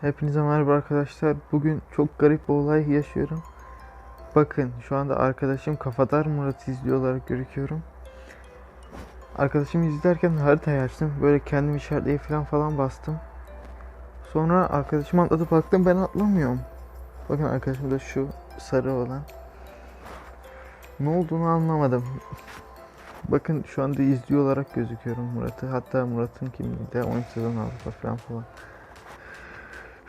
Hepinize merhaba arkadaşlar. Bugün çok garip bir olay yaşıyorum. Bakın şu anda arkadaşım Kafadar Murat'ı izliyor olarak görüyorum. Arkadaşımı izlerken haritayı açtım. Böyle kendim işaretleye falan falan bastım. Sonra arkadaşım atladı baktım ben atlamıyorum. Bakın arkadaşım da şu sarı olan. Ne olduğunu anlamadım. Bakın şu anda izliyor olarak gözüküyorum Murat'ı. Hatta Murat'ın kimliği de 12 sezon Avrupa falan falan.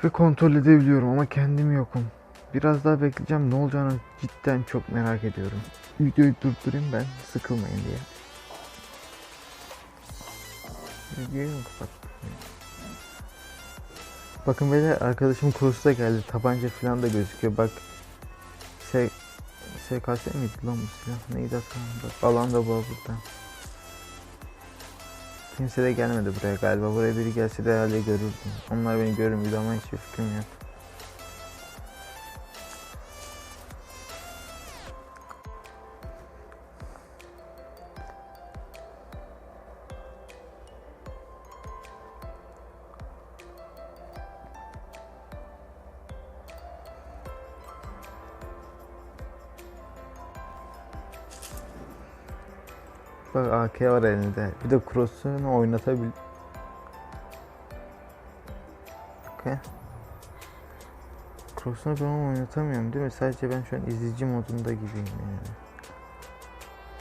Ve kontrol edebiliyorum ama kendim yokum. Biraz daha bekleyeceğim ne olacağını cidden çok merak ediyorum. Videoyu durdurayım ben sıkılmayın diye. Videoyu mu kapattım? Bakın böyle arkadaşım kursa geldi. Tabanca falan da gözüküyor. Bak S SKS miydi lan bu silah? Neydi hatırlamıyorum. Bak alan da bu burada. Kimse de gelmedi buraya galiba. Buraya biri gelse de herhalde görürdüm. Onlar beni görmüyordu ama hiçbir fikrim yok. Bak AK var elinde. Bir de cross'unu oynatabil... Okay. Cross'unu ben oynatamıyorum değil mi? Sadece ben şu an izleyici modunda gibiyim yani.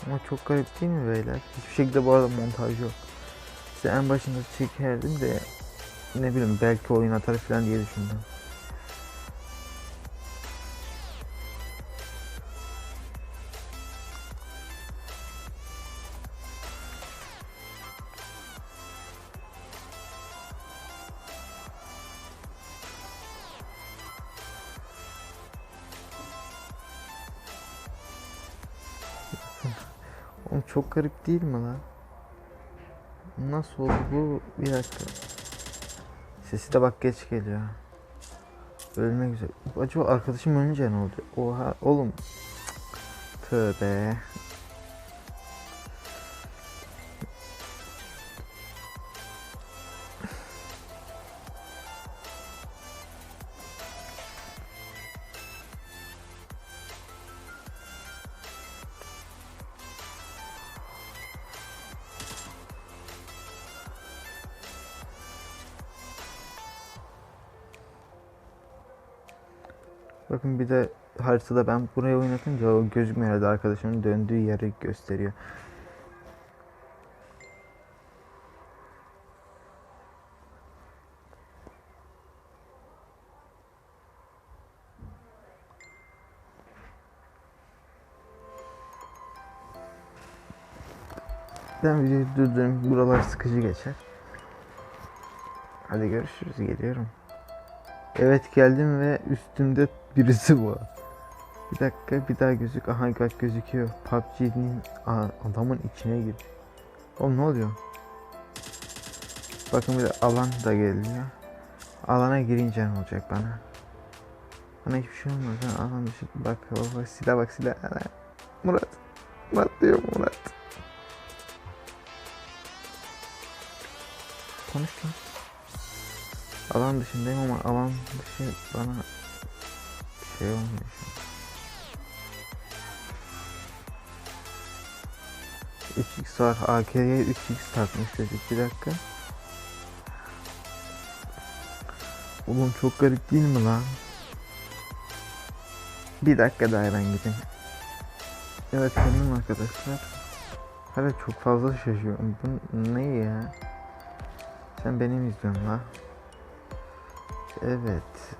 Ama çok garip değil mi beyler? Hiçbir şekilde bu arada montaj yok. İşte en başında çekerdim de ne bileyim belki oyun atar falan diye düşündüm. Oğlum çok garip değil mi lan? Nasıl oldu bu? Bir dakika. Sesi de bak geç geliyor. Ölmek üzere. Acaba arkadaşım önce ne oldu? Oha oğlum. Tövbe. Bakın bir de haritada ben buraya oynatınca o gözükmüyor herhalde arkadaşımın döndüğü yeri gösteriyor. Ben videoyu durdurayım. Buralar sıkıcı geçer. Hadi görüşürüz. Geliyorum. Evet geldim ve üstümde birisi var. Bir dakika bir daha gözük. Aha bak gözüküyor. PUBG'nin adamın içine gir. Oğlum ne oluyor? Bakın bir de alan da geliyor. Alana girince ne olacak bana? Bana hiçbir şey olmaz. Alan dışı bak bak silah bak silah. Murat. Murat diyor Murat. Konuş lan. Alan dışındayım ama alan dışı bana şey şu an. 3x var. AK'ye 3x takmış çocuk. Bir dakika. Oğlum çok garip değil mi lan? Bir dakika daha ben gideyim. Evet benim arkadaşlar. Hala çok fazla şaşıyorum. Bu ne ya? Sen benim izliyorsun la. Evet.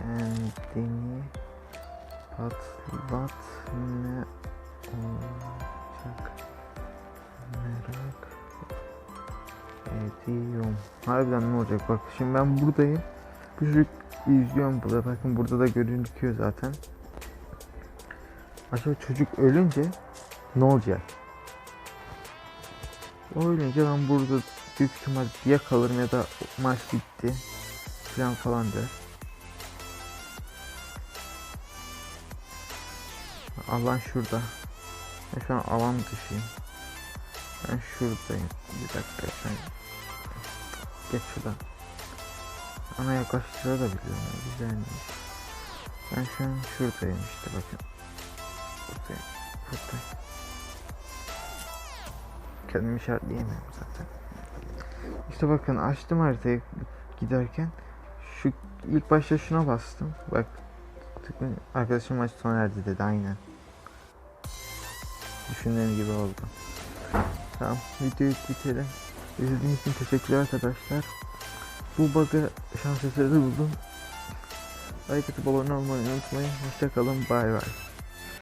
Kendini patlat ne olacak merak ediyorum. Harbiden ne olacak bak şimdi ben buradayım. Küçük izliyorum burada bakın burada da gözüküyor zaten. Acaba çocuk ölünce ne olacak? O ölünce ben burada büyük ihtimal ya kalırım ya da maç bitti falan falan der. Alan şurada. Ben şu an alan dışıyım. Ben şuradayım. Bir dakika sen. Geç şuradan. ana yaklaştırabiliyorum. Güzelmiş. Ben şu an şuradayım işte bakın. Buradayım. Buradayım. Kendimi işaretleyemiyorum zaten. İşte bakın açtım haritayı giderken. Şu ilk başta şuna bastım. Bak arkadaşım maç sona erdi dedi aynen. Düşündüğüm gibi oldu. Tamam videoyu bitirelim. İzlediğiniz için teşekkürler arkadaşlar. Bu bug'ı şans eseri buldum. Like atıp abone olmayı unutmayın. Hoşçakalın. Bay bay.